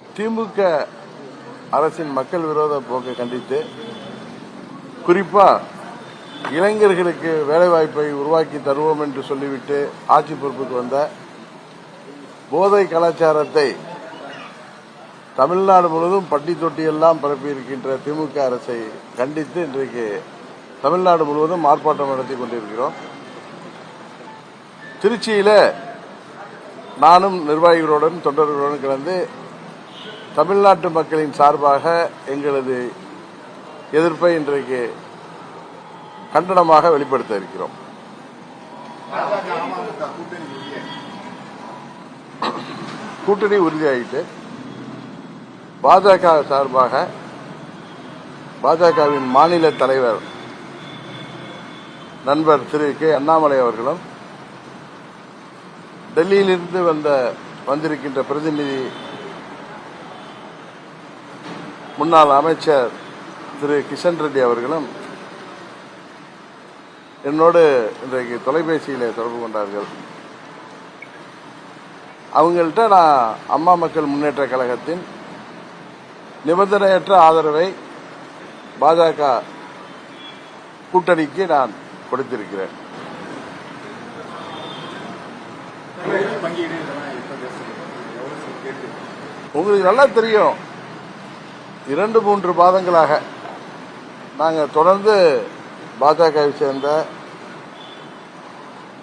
திமுக அரசின் மக்கள் விரோத போக்கை கண்டித்து குறிப்பா இளைஞர்களுக்கு வேலைவாய்ப்பை உருவாக்கி தருவோம் என்று சொல்லிவிட்டு ஆட்சி பொறுப்புக்கு வந்த போதை கலாச்சாரத்தை தமிழ்நாடு முழுவதும் பட்டி தொட்டி எல்லாம் பரப்பி இருக்கின்ற திமுக அரசை கண்டித்து இன்றைக்கு தமிழ்நாடு முழுவதும் ஆர்ப்பாட்டம் நடத்தி கொண்டிருக்கிறோம். திருச்சியில நானும் நிர்வாகிகளுடன் தொண்டர்களுடன் கலந்து தமிழ்நாட்டு மக்களின் சார்பாக எங்களது எதிர்ப்பை இன்றைக்கு கண்டனமாக வெளிப்படுத்த இருக்கிறோம். கூட்டணி உறுதியாகிட்டு பாஜக சார்பாக பாஜகவின் மாநில தலைவர் நண்பர் திரு கே. அண்ணாமலை அவர்களும் டெல்லியிலிருந்து வந்த வந்திருக்கின்ற பிரதிநிதி முன்னாள் அமைச்சர் திரு கிஷன் ரெட்டி அவர்களும் என்னோடு இன்றைக்கு தொலைபேசியில் தொடர்பு கொண்டார்கள். அவங்கள்ட்ட நான் அம்மா மக்கள் முன்னேற்ற கழகத்தின் நிபந்தனையற்ற ஆதரவை பாஜக கூட்டணிக்கு நான் கொடுத்திருக்கிறேன். உங்களுக்கு நல்லா தெரியும். இரண்டு மூன்று மாதங்களாக நாங்கள் தொடர்ந்து பாஜகவை சேர்ந்த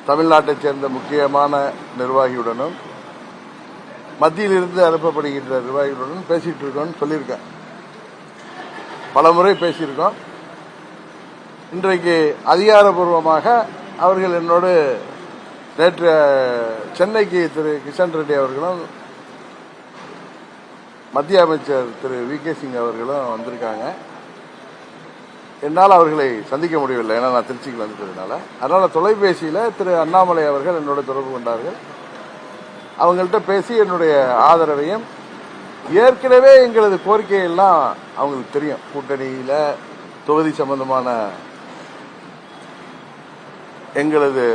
தமிழ்நாட்டைச் சேர்ந்த முக்கியமான நிர்வாகியுடனும் மத்தியிலிருந்து அனுப்பப்படுகின்ற நிர்வாகிகளுடன் பேசிட்டு இருக்கோம்னு சொல்லியிருக்கேன். பல முறை பேசியிருக்கோம். இன்றைக்கு அதிகாரப்பூர்வமாக அவர்கள் என்னோடு நேற்று சென்னைக்கு திரு கிஷன் ரெட்டி அவர்களும் மத்திய அமைச்சர் திரு வி கே சிங் அவர்களும் வந்திருக்காங்க. என்னால் அவர்களை சந்திக்க முடியவில்லை. ஏன்னா நான் திருச்சிக்கு வந்துட்டதுனால அதனால் தொலைபேசியில் திரு அண்ணாமலை அவர்கள் என்னோட தொடர்பு கொண்டார்கள். அவங்கள்ட்ட பேசி என்னுடைய ஆதரவையும் ஏற்கனவே எங்களது கோரிக்கையெல்லாம் அவங்களுக்கு தெரியும். கூட்டணியில் தொகுதி சம்பந்தமான எங்களது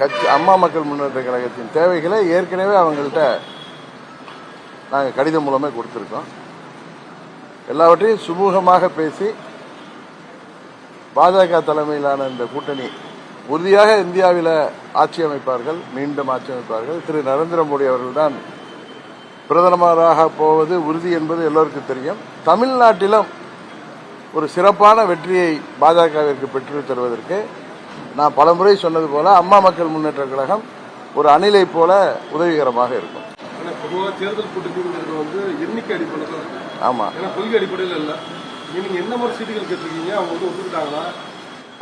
கட்சி அம்மா மக்கள் முன்னேற்ற கழகத்தின் தேவைகளை ஏற்கனவே அவங்கள்ட்ட நாங்கள் கடிதம் மூலமே கொடுத்துருக்கோம். எல்லாவற்றையும் சுமூகமாக பேசி பாஜக தலைமையிலான இந்த கூட்டணி உறுதியாக இந்தியாவில் ஆட்சி அமைப்பார்கள் மீண்டும் ஆட்சி அமைப்பார்கள். திரு நரேந்திர மோடி அவர்கள்தான் பிரதமராக போவது உறுதி என்பது எல்லோருக்கும் தெரியும். தமிழ்நாட்டிலும் ஒரு சிறப்பான வெற்றியை பாஜகவிற்கு பெற்று தருவதற்கு நான் பலமுறை சொன்னது போல அம்மா மக்கள் முன்னேற்ற கழகம் ஒரு அணிலை போல உதவிகரமாக இருக்கும். ஆனா பொதுவா தேர்தல் கூட்டணிங்கிறது வந்து எண்ணிக்கை அடிப்படையில் தான் இருக்கு. ஆமா. ஏன்னா கொள்கை அடிப்படையில் இல்ல. இங்க நீங்க என்ன மாதிரி சீட்டுகள் கேட்டிருக்கீங்க அவங்க வந்து ஒத்துக்கிட்டாங்களா?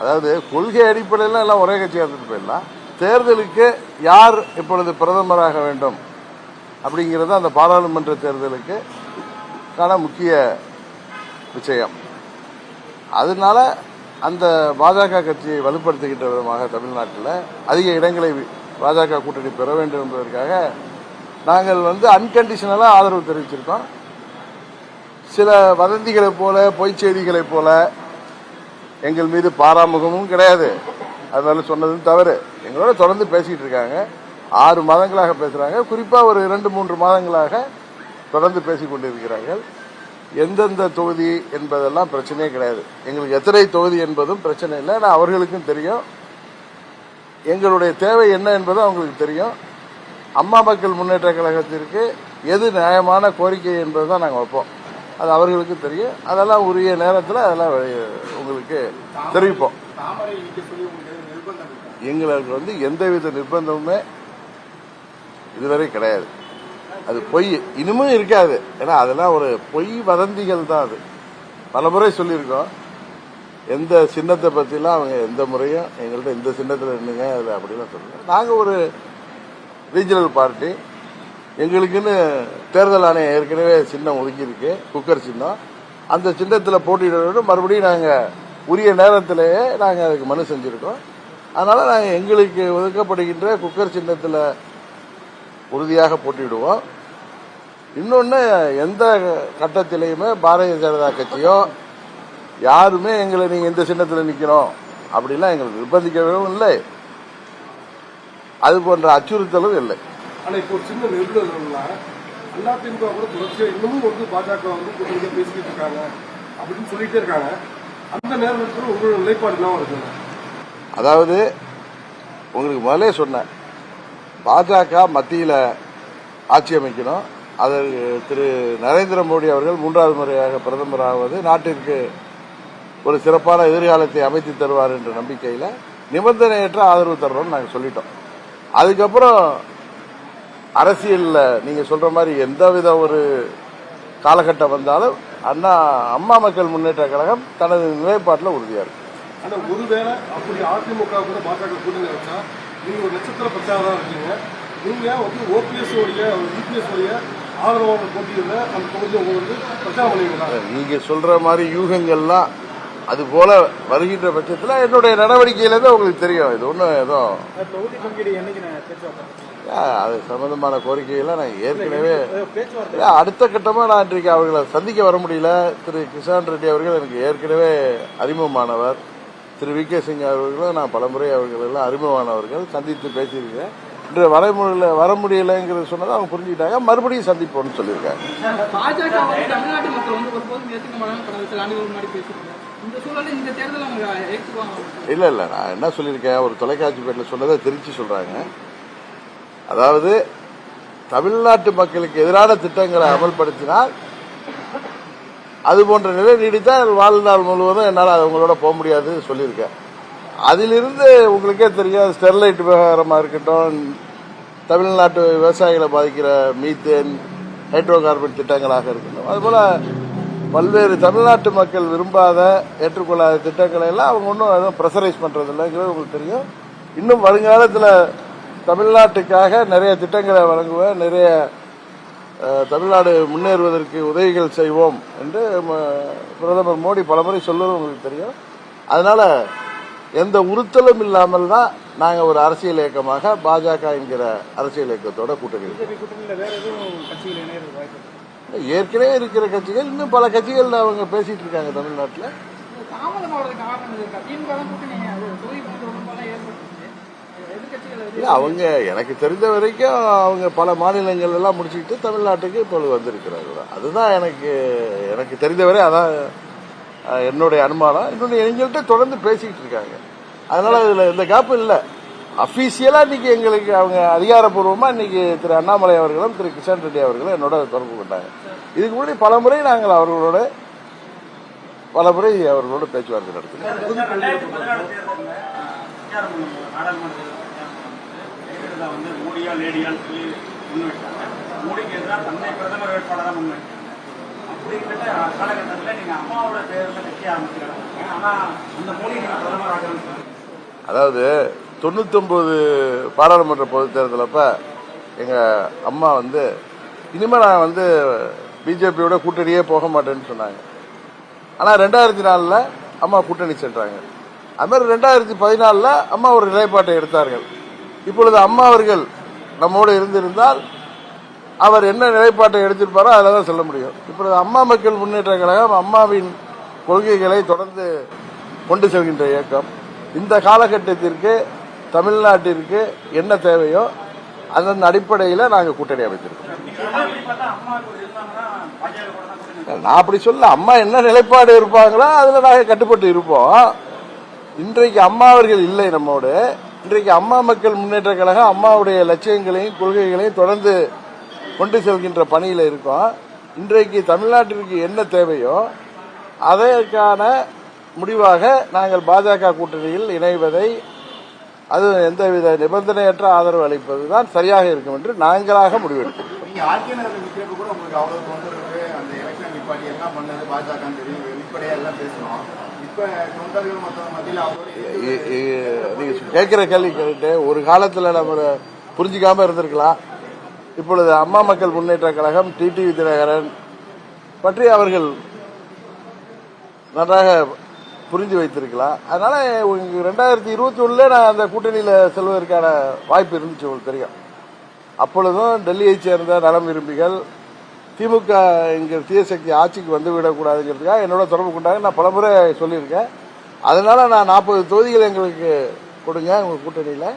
அதாவது கொள்கை அடிப்படையில் எல்லாம் ஒரே கட்சியாக இருந்துட்டு போயிடலாம். தேர்தலுக்கு யார் இப்பொழுது பிரதமராக வேண்டும் அப்படிங்கிறது அந்த பாராளுமன்ற தேர்தலுக்கு கான முக்கிய விஷயம். அதனால அந்த பாஜக கட்சியை வலுப்படுத்துகின்ற விதமாக தமிழ்நாட்டில் அதிக இடங்களை பாஜக கூட்டணி பெற வேண்டும் என்பதற்காக நாங்கள் வந்து அன்கண்டிஷனலாக ஆதரவு தெரிவிச்சிருக்கோம். சில வதந்திகளைப் போல பொய்ச் செய்திகளைப் போல எங்கள் மீது பாராமுகமும் கிடையாது. அதனால சொன்னதும் தவறு. எங்களோட தொடர்ந்து பேசிக்கிட்டு இருக்காங்க. ஆறு மாதங்களாக பேசுகிறாங்க குறிப்பாக ஒரு இரண்டு மூன்று மாதங்களாக தொடர்ந்து பேசிக் கொண்டிருக்கிறார்கள். எந்தெந்த தொகுதி என்பதெல்லாம் பிரச்சனையே கிடையாது. எங்களுக்கு எத்தனை தொகுதி என்பதும் பிரச்சனை இல்லை. ஆனால் அவர்களுக்கும் தெரியும். எங்களுடைய தேவை என்ன என்பதும் அவங்களுக்கு தெரியும். அம்மா மக்கள் முன்னேற்ற கழகத்திற்கு எது நியாயமான கோரிக்கை என்பது தான் நாங்கள் வைப்போம். அது அவர்களுக்கு தெரியும். அதெல்லாம் உரிய நேரத்தில் அதெல்லாம் உங்களுக்கு தெரிவிப்போம். எங்களுக்கு வந்து எந்தவித நிர்பந்தமுமே இதுவரை கிடையாது. அது பொய். இனிமும் இருக்காது. ஏன்னா அதெல்லாம் ஒரு பொய் வதந்திகள் தான் அது. பல முறை சொல்லியிருக்கோம். எந்த சின்னத்தை பற்றிலாம் அவங்க எந்த முறையும் எங்கள்கிட்ட இந்த சின்னத்தில் நின்றுங்க அது அப்படிலாம் சொல்லல நாங்கள் ஒரு ரீஜனல் பார்ட்டி எங்களுக்குன்னு தேர்தல் ஆணையம் ஏற்கனவே சின்னம் ஒதுக்கியிருக்கு குக்கர் சின்னம். அந்த சின்னத்தில் போட்டியிட மறுபடியும் நாங்கள் உரிய நேரத்திலேயே நாங்கள் அதுக்கு மனு செஞ்சுருக்கோம். அதனால் நாங்கள் எங்களுக்கு ஒதுக்கப்படுகின்ற குக்கர் சின்னத்தில் உறுதியாக போட்டியிடுவோம். இன்னொன்று எந்த கட்டத்திலையுமே பாரதிய ஜனதா கட்சியோ யாருமே எங்களை நீங்கள் இந்த சின்னத்தில் நிற்கணும் அப்படிலாம் எங்களுக்கு நிர்பந்திக்கவும் இல்லை. அது போன்ற அச்சுறுத்தலும் இல்லை. ஆனா இப்போ ஒரு சின்ன நிர்பந்தம்னா அதிமுக கூட தொடர்ச்சியா இன்னமும் வந்து பாஜக வந்து பேசிக்கிட்டு இருக்காங்க அப்படின்னு சொல்லிட்டே இருக்காங்க. அந்த நேரத்தில் உங்களோட நிலைப்பாடு என்ன இருக்குங்க அதாவது உங்களுக்கு முதலே சொன்னேன் பாஜக மத்தியில் ஆட்சி அமைக்கணும். அதற்கு திரு நரேந்திர மோடி அவர்கள் மூன்றாவது முறையாக பிரதமராவது நாட்டிற்கு ஒரு சிறப்பான எதிர்காலத்தை அமைத்து தருவார் என்ற நம்பிக்கையில் நிபந்தனையற்ற ஆதரவு தர்றோம்னு நாங்கள் சொல்லிட்டோம். அதுக்கப்புறம் அரசியலில் நீங்கள் சொல்கிற மாதிரி எந்தவித ஒரு காலகட்டம் வந்தாலும் அண்ணா அம்மா மக்கள் முன்னேற்ற கழகம் தனது நிலைப்பாட்டில் உறுதியாக இருக்கு. ஆனா ஒருவேளை அப்படி அதிமுக கூட பாஜக கூட்டணி வச்சா நீங்க ஒரு நட்சத்திர பிரச்சாரம் இருக்கீங்க. நீங்க வந்து ஓபிஎஸ் உடைய யூபிஎஸ் உடைய ஆதரவாளர் போட்டியில் அந்த தொகுதியை உங்க வந்து பிரச்சாரம் பண்ணுவீங்களா நீங்க சொல்ற மாதிரி யூகங்கள்லாம் அது போல வருகின்ற பட்சத்தில் என்னுடைய நடவடிக்கையிலேருந்து உங்களுக்கு தெரியும். இது ஒன்றும் ஆ, அது சம்பந்தமான கோரிக்கையெல்லாம் நான் ஏற்கனவே அடுத்த கட்டமாக நான் இன்றைக்கு அவர்களை சந்திக்க வர முடியல. திரு கிஷான் ரெட்டி அவர்கள் எனக்கு ஏற்கனவே அறிமுகமானவர். திரு வி கே சிங் அவர்களும் நான் பலமுறை அவர்கள் எல்லாம் அறிமுகமானவர்கள். சந்தித்து பேசியிருக்கேன் இன்று வர முடியல வர முடியலைங்கிறது சொன்னதை அவங்க புரிஞ்சுக்கிட்டாங்க. மறுபடியும் சந்திப்போம்னு சொல்லியிருக்காங்க. இல்லை இல்லை இல்ல இல்ல நான் என்ன சொல்லியிருக்கேன்? ஒரு தொலைக்காட்சி பேட்டில் சொன்னதை திருச்சி சொல்றாங்க. அதாவது தமிழ்நாட்டு மக்களுக்கு எதிரான திட்டங்களை அமல்படுத்தினால் அது போன்ற நிலை நீடித்தால் வாழ்நாள் முழுவதும் என்னால் அவங்களோட போக முடியாது சொல்லியிருக்கேன். அதிலிருந்து உங்களுக்கே தெரியும் ஸ்டெர்லைட் விவகாரமாக இருக்கட்டும் தமிழ்நாட்டு விவசாயிகளை பாதிக்கிற மீத்தேன் ஹைட்ரோ கார்பன் திட்டங்களாக இருக்கட்டும். அதுபோல் பல்வேறு தமிழ்நாட்டு மக்கள் விரும்பாத ஏற்றுக்கொள்ளாத திட்டங்களை எல்லாம் அவங்க ஒன்றும் எதுவும் ப்ரெஷரைஸ் பண்ணுறது இல்லைங்கிறது உங்களுக்கு தெரியும். இன்னும் வருங்காலத்தில் தமிழ்நாட்டுக்காக நிறைய திட்டங்களை வழங்குவேன் நிறைய தமிழ்நாடு முன்னேறுவதற்கு உதவிகள் செய்வோம் என்று ம- பிரதமர் மோடி பலமுறை சொல்லுவது உங்களுக்கு தெரியும். அதனால் எந்த உறுத்தலும் இல்லாமல் தான் நாங்கள் ஒரு அரசியல் இயக்கமாக பாஜக என்கிற அரசியல் இயக்கத்தோட கூட்டணி ஏற்கனவே இருக்கிற கட்சிகள் இன்னும் பல கட்சிகள் அவங்க பேசிட்டு இருக்காங்க தமிழ்நாட்டில். இல்லை அவங்க எனக்கு தெரிந்த வரைக்கும் அவங்க பல மாநிலங்கள் எல்லாம் முடிச்சுக்கிட்டு தமிழ்நாட்டுக்கு இப்பொழுது வந்திருக்கிறார்கள் அதுதான் எனக்கு எனக்கு தெரிந்தவரை அதான் என்னுடைய அனுமானம். இன்னொன்று எங்கள்கிட்ட தொடர்ந்து பேசிக்கிட்டு இருக்காங்க. அதனால இதில் எந்த கேப்பும் இல்லை. அஃபீஷியலாக இன்னைக்கு எங்களுக்கு அவங்க அதிகாரப்பூர்வமாக இன்னைக்கு திரு அண்ணாமலை அவர்களும் திரு கிஷன் ரெட்டி அவர்களும் என்னோட தொடர்பு கொண்டாங்க. இதுக்கு முன்னாடி பல முறை நாங்கள் அவர்களோட பல முறை அவர்களோட பேச்சுவார்த்தை நடத்தினோம். காலகட்டத்தில் நீங்கள் அம்மாவோட கட்சி ஆனால் அந்த மோடி நீங்கள் பிரதமர் அதாவது தொண்ணூத்தொன்பது பாராளுமன்ற பொதுத் தேர்தலப்ப எங்க அம்மா வந்து இனிமே நான் வந்து பிஜேபியோட கூட்டணியே போக மாட்டேன்னு சொன்னாங்க. ஆனா ரெண்டாயிரத்தி நாலுல அம்மா கூட்டணி சென்றாங்க. அது மாதிரி ரெண்டாயிரத்தி பதினாலுல அம்மா ஒரு நிலைப்பாட்டை எடுத்தார்கள். இப்பொழுது அம்மா அவர்கள் நம்மோடு இருந்திருந்தால் அவர் என்ன நிலைப்பாட்டை எடுத்திருப்பாரோ அதில் தான் சொல்ல முடியும். இப்பொழுது அம்மா மக்கள் முன்னேற்ற கழகம் அம்மாவின் கொள்கைகளை தொடர்ந்து கொண்டு செல்கின்ற இயக்கம். இந்த காலகட்டத்திற்கு தமிழ்நாட்டிற்கு என்ன தேவையோ அதன் அடிப்படையில் நாங்கள் கூட்டணி அமைத்திருக்கோம். நான் அப்படி சொல்ல அம்மா என்ன நிலைப்பாடு இருப்பாங்களோ அதில் நாங்கள் கட்டுப்பட்டு இருப்போம். இன்றைக்கு அம்மா அவர்கள் இல்லை நம்மோடு. இன்றைக்கு அம்மா மக்கள் முன்னேற்ற கழகம் அம்மாவுடைய லட்சியங்களையும் கொள்கைகளையும் தொடர்ந்து கொண்டு செல்கின்ற பணியில் இருக்கோம். இன்றைக்கு தமிழ்நாட்டிற்கு என்ன தேவையோ அதற்கான முடிவாக நாங்கள் பாஜக கூட்டணியில் இணைவதை அது எந்தவித நிபந்தனையற்ற ஆதரவு அளிப்பது தான் சரியாக இருக்கும் என்று நாங்களாக முடிவெடுக்கிறோம் கேட்கிற கேள்வி கேட்டு ஒரு காலத்துல நம்ம புரிஞ்சுக்காம இருந்திருக்கலாம். இப்பொழுது அம்மா மக்கள் முன்னேற்ற கழகம் டிடிவி தினகரன் பற்றி அவர்கள் நன்றாக புரிஞ்சு வைத்திருக்கலாம். அதனால உங்களுக்கு ரெண்டாயிரத்தி இருபத்தி ஒண்ணுல நான் அந்த கூட்டணியில செல்வதற்கான வாய்ப்பு இருந்துச்சு உங்களுக்கு தெரியும். அப்பொழுதும் டெல்லியை சேர்ந்த நலம் விரும்பிகள் திமுக என்கிற தீயசக்தி ஆட்சிக்கு வந்து விடக்கூடாதுங்கிறதுக்காக என்னோட தொடர்பு கொண்டாங்க. நான் பலமுறை சொல்லியிருக்கேன். அதனால நான் நாற்பது தொகுதிகள் எங்களுக்கு கொடுங்க உங்க கூட்டணியில்.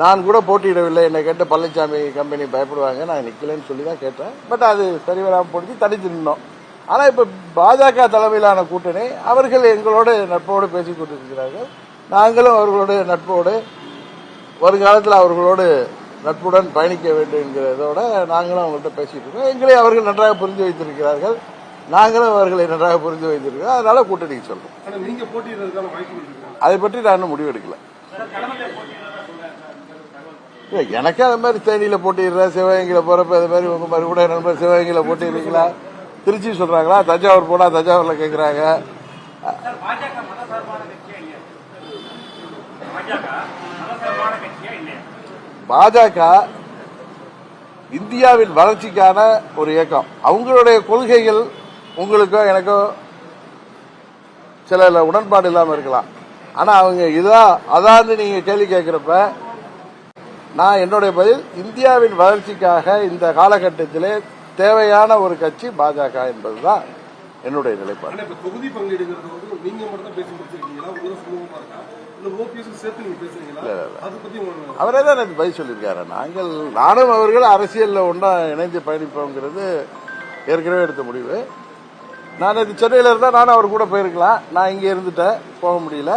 நான் கூட போட்டியிடவில்லை. என்னை கேட்டு பழனிசாமி கம்பெனி பயப்படுவாங்க. நான் நிக்கலைன்னு சொல்லி தான் கேட்டேன். பட் அது சரி வராமல் போட்டு தனித்து நின்னோம். ஆனால் இப்போ பாஜக தலைமையிலான கூட்டணி அவர்கள் எங்களோடு நட்போடு பேசிக் கொண்டிருக்கிறார்கள். நாங்களும் அவர்களோடு நட்போடு வருங்காலத்தில் அவர்களோடு நட்புடன் பயணிக்க வேண்டும் என்கிறதோட நாங்களும் அவங்கள்ட்ட பேசிட்டு இருக்கோம். எங்களை அவர்கள் நன்றாக புரிந்து வைத்திருக்கிறார்கள். நாங்களும் அவர்களை நன்றாக புரிந்து வைத்திருக்கிறோம். அதனால கூட்டணிக்கு சொல்றோம். அதை பற்றி நான் இன்னும் முடிவெடுக்கல. இல்ல, எனக்கே அது மாதிரி தேனியில போட்டிடுறேன் சிவகங்கையில போறப்ப அது மாதிரி உங்க மாதிரி கூட நண்பர் சிவகங்கையில போட்டிடுறீங்களா திருச்சி சொல்றாங்களா? தஞ்சாவூர் போனா தஞ்சாவூர்ல கேக்குறாங்க. சார் பாஜக இந்தியாவின் வளர்ச்சிக்கான ஒரு இயக்கம். அவங்களுடைய கொள்கைகள் உங்களுக்கோ எனக்கோ சில உடன்பாடு இல்லாம இருக்கலாம். ஆனா அவங்க இதா அதான்னு நீங்க கேள்வி கேட்கிறப்ப நான் என்னுடைய பதில் இந்தியாவின் வளர்ச்சிக்காக இந்த காலகட்டத்திலே தேவையான ஒரு கட்சி பாஜக என்பதுதான் என்னுடைய நிலைப்பாடு. தொகுதி பங்கீடுங்கிறது வந்து நீங்க மட்டும் பேசி முடிச்சிருக்கீங்களா? சுமூகமா இருக்கா? அவரே தான் எனக்கு பதில் சொல்லியிருக்காரு. நாங்கள் நானும் அவர்கள் அரசியலில் ஒன்றா இணைந்து பயணிப்போங்கிறது ஏற்கனவே எடுத்த முடிவு. நான் இது சென்னையில் இருந்தால் நானும் அவர் கூட போயிருக்கலாம். நான் இங்கே இருந்துட்டேன். போக முடியல.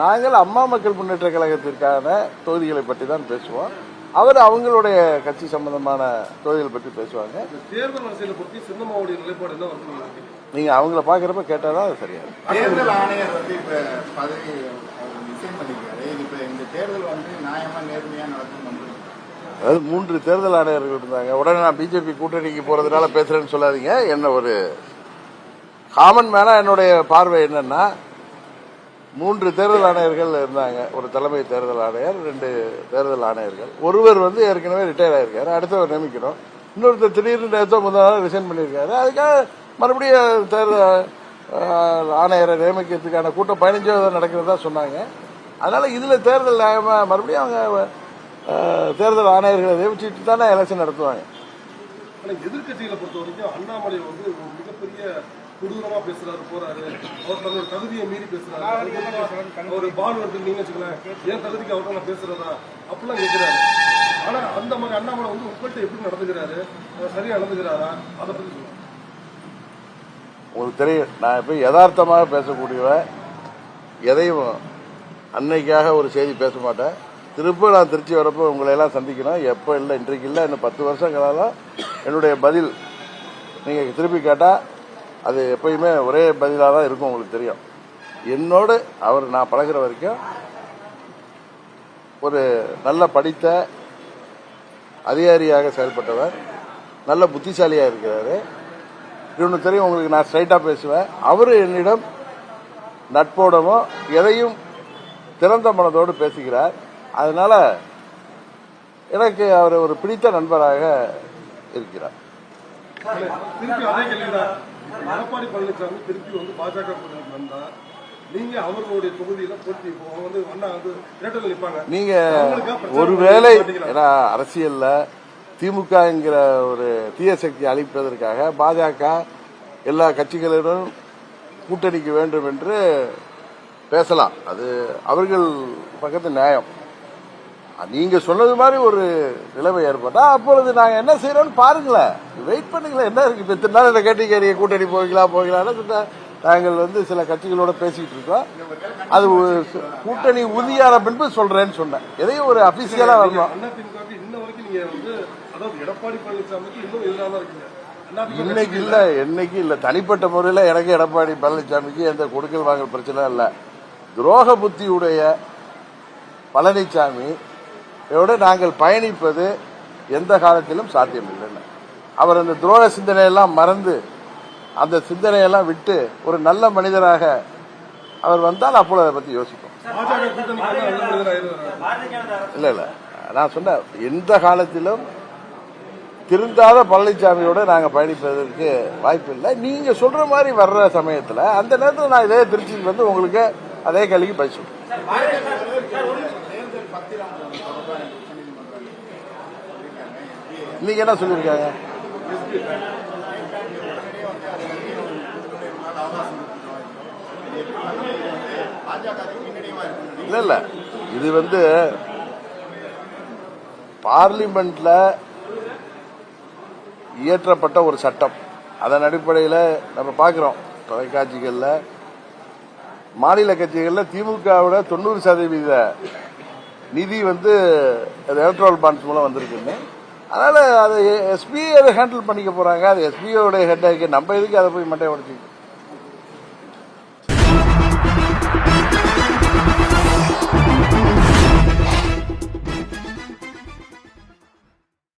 நாங்கள் அம்மா மக்கள் முன்னேற்ற கழகத்திற்கான தொகுதிகளை பற்றி தான் பேசுவோம். அவர் அவங்களுடைய கட்சி சம்பந்தமான தொகுதிகளை பற்றி பேசுவாங்க. தேர்தல் அரசியலை பத்தி சின்னம்மாவுடைய நிலைப்பாடு என்ன வருது நீங்க அவங்கள பார்க்குறப்ப கேட்டால் தான் அது சரியா. தேர்தல் ஆணையர் வந்து இப்ப பதவி ரிசைன் பண்ணிருக்காரு. இப்ப இந்த தேர்தல் வந்து நியாயமா நேர்மையா நடக்கும் வந்து அதாவது மூன்று தேர்தல் ஆணையர்கள் இருந்தாங்க. உடனே நான் பிஜேபி கூட்டணிக்கு போறதுனால பேசுறேன்னு சொல்லாதீங்க. என்ன ஒரு காமன் மேனா என்னுடைய பார்வை என்னன்னா மூன்று தேர்தல் ஆணையர்கள் இருந்தாங்க. ஒரு தலைமை தேர்தல் ஆணையர் ரெண்டு தேர்தல் ஆணையர்கள். ஒருவர் வந்து ஏற்கனவே ரிட்டையர் ஆயிருக்காரு. அடுத்தவர் நியமிக்கிறோம் இன்னொருத்தர் திடீர்னு நேற்றோ முதல் நாள் ரிசைன் பண்ணியிருக்காரு. அதுக்காக மறுபடியும் தேர்தல் ஆணையரை நியமிக்கிறதுக்கான கூட்டம் பதினஞ்சாவது நடக்கிறதா சொன்னாங்க. அதனால இதுல தேர்தல் மறுபடியும் அவங்க தேர்தல் ஆணையர்களை நியமிச்சுட்டு தானே எலெக்ஷன் நடத்துவாங்க. எதிர்கட்சிகளை பொறுத்த வரைக்கும் அண்ணாமலை வந்து மிகப்பெரிய கொடூரமா பேசுறாரு போறாரு. அவர் தன்னோட தகுதியை மீறி பேசுறாரு. ஒரு பால் வந்து நீங்க வச்சுக்கலாம் என் தகுதிக்கு அவர்கிட்ட நான் பேசுறதா அப்படிலாம் கேட்கிறாரு ஆனா அந்த மாதிரி அண்ணாமலை வந்து உங்கள்கிட்ட எப்படி நடந்துக்கிறாரு? சரியா நடந்துக்கிறாரா? அதை பத்தி சொல்லுங்க. உங்களுக்கு தெரியும் நான் இப்போ யதார்த்தமாக பேசக்கூடியவன் எதையும் அன்னைக்காக ஒரு செய்தி பேச மாட்டேன். திரும்ப நான் திருச்சி வரப்போ உங்களை எல்லாம் சந்திக்கணும். எப்போ இல்லை இன்றைக்கு இல்லை இன்னும் பத்து வருஷம் கலாலும் என்னுடைய பதில் நீங்கள் திருப்பி கேட்டால் அது எப்பயுமே ஒரே பதிலாக தான் இருக்கும் உங்களுக்கு தெரியும். என்னோடு அவர் நான் பழகுற வரைக்கும் ஒரு நல்ல படித்த அதிகாரியாக செயல்பட்டவர் நல்ல புத்திசாலியாக இருக்கிறாரு. இன்னொன்று தெரியும் உங்களுக்கு நான் ஸ்ட்ரைட்டாக பேசுவேன். அவர் என்னிடம் நட்போடவும் எதையும் திறந்த மனதோடு பேசுகிறார். அதனால எனக்கு அவர் ஒரு பிடித்த நண்பராக இருக்கிறார். திருப்பி கேள்விதான். எடப்பாடி பழனிசாமி திருப்பி வந்து பாஜக கூட்டணிக்கு வந்தா நீங்க அவர்களுடைய தொகுதியில போட்டி வந்து அண்ணா வந்து தேட்டரில் நிற்பாங்க நீங்க ஒருவேளை அரசியல்ல திமுகங்கிற ஒரு தீய சக்தி அழிப்பதற்காக பாஜக எல்லா கட்சிகளிடம் கூட்டணிக்கு வேண்டும் என்று பேசலாம். அது அவர்கள் பக்கத்து நியாயம். நீங்க சொன்னது மாதிரி ஒரு நிலைமை ஏற்பட்டா அப்பொழுது நாங்க என்ன செய்யறோம்னு பாருங்களேன். வெயிட் பண்ணுங்களேன் என்ன இருக்கு? இப்ப நாள் இந்த கேட்டீங்க கூட்டணி போய்களா போய்களான்னு சொன்னா, நாங்கள் வந்து சில கட்சிகளோட பேசிக்கிட்டு இருக்கோம். அது கூட்டணி உறுதியான பின்பு சொல்றேன்னு சொன்னேன். எதையும் ஒரு அபிஷியலா வரணும் நீங்க இன்னைக்கு இல்ல. என்னைக்கு இல்ல. தனிப்பட்ட முறையில எனக்கு எடப்பாடி பழனிசாமிக்கு எந்த கொடுக்கல் வாங்கல் பிரச்சனை இல்ல. துரோக புத்தியுடைய பழனிசாமி இதோடு நாங்கள் பயணிப்பது எந்த காலத்திலும் சாத்தியமில்லைன்னு. அவர் அந்த துரோக சிந்தனையெல்லாம் மறந்து அந்த சிந்தனையெல்லாம் விட்டு ஒரு நல்ல மனிதராக அவர் வந்தால் அப்பொழுது அதை பற்றி யோசிப்போம். இல்லை இல்லை. நான் சொன்னேன் எந்த காலத்திலும் திருந்தாத பழனிசாமியோட நாங்கள் பயணிப்பதற்கு வாய்ப்பு இல்லை நீங்கள் சொல்கிற மாதிரி வர்ற சமயத்தில் அந்த நேரத்தில் நான் இதே திருச்சிக்கு வந்து உங்களுக்கு அதே கல்விக்கு பதில் சொல்றேன் சார் பாரதிய சார் ஒரு தேர்தல் பத்திரம் தொடர்பாக உச்சநீதிமன்றம் சொல்லியிருக்காங்க இன்னைக்கு என்ன சொல்லியிருக்காங்க? இல்ல இல்ல. இது வந்து பார்லிமெண்ட்ல இயற்றப்பட்ட ஒரு சட்டம். அதன் அடிப்படையில் நம்ம பார்க்குறோம். தொலைக்காட்சிகளில் மாநில கட்சிகளில் திமுகவோட தொண்ணூறு சதவீத நிதி வந்து எலக்ட்ரல் பாண்ட்ஸ் மூலம் வந்திருக்குன்னு. அதனால் அது எஸ்பிஐ அதை ஹேண்டில் பண்ணிக்க போகிறாங்க அது எஸ்பியோட இருக்குது நம்ம எதுக்கு அதை போய் மட்டை உடச்சிக்கிட்டு